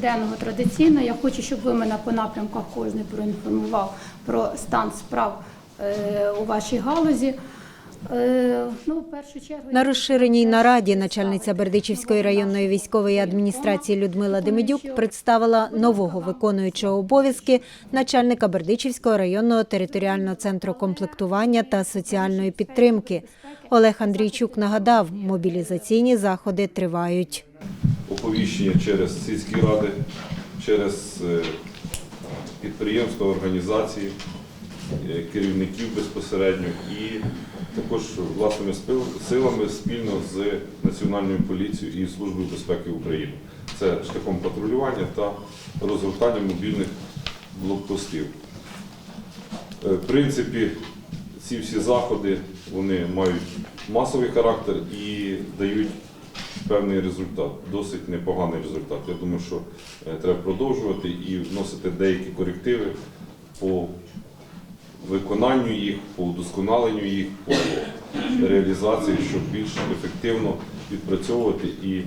Денного традиційно я хочу, щоб ви мене по напрямках кожний проінформував про стан справ е, у вашій галузі. Е, ну, першу чергу На розширеній нараді начальниця Бердичівської районної військової адміністрації Людмила Демидюк представила нового виконуючого обов'язки начальника Бердичівського районного територіального центру комплектування та соціальної підтримки. Олег Андрійчук нагадав, мобілізаційні заходи тривають. Оповіщення через сільські ради, через е, підприємства, організації, е, керівників безпосередньо і також власними силами спільно з Національною поліцією і Службою безпеки України. Це шляхом патрулювання та розгортання мобільних блокпостів. Е, В принципі, ці всі заходи вони мають масовий характер і дають певний результат, досить непоганий результат. Я думаю, що е, треба продовжувати і вносити деякі корективи по виконанню їх, по удосконаленню їх, по реалізації, щоб більш ефективно відпрацьовувати і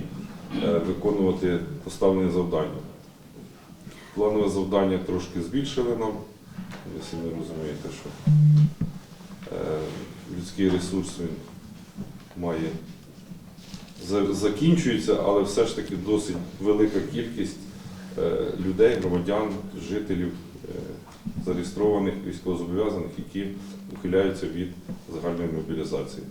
е, виконувати поставлені завдання. Планове завдання трошки збільшили нам. якщо Ви розумієте, що е, людський ресурс він має закінчується, але все ж таки досить велика кількість е, людей, громадян, жителів, е, зареєстрованих військовозобов'язаних, які ухиляються від загальної мобілізації.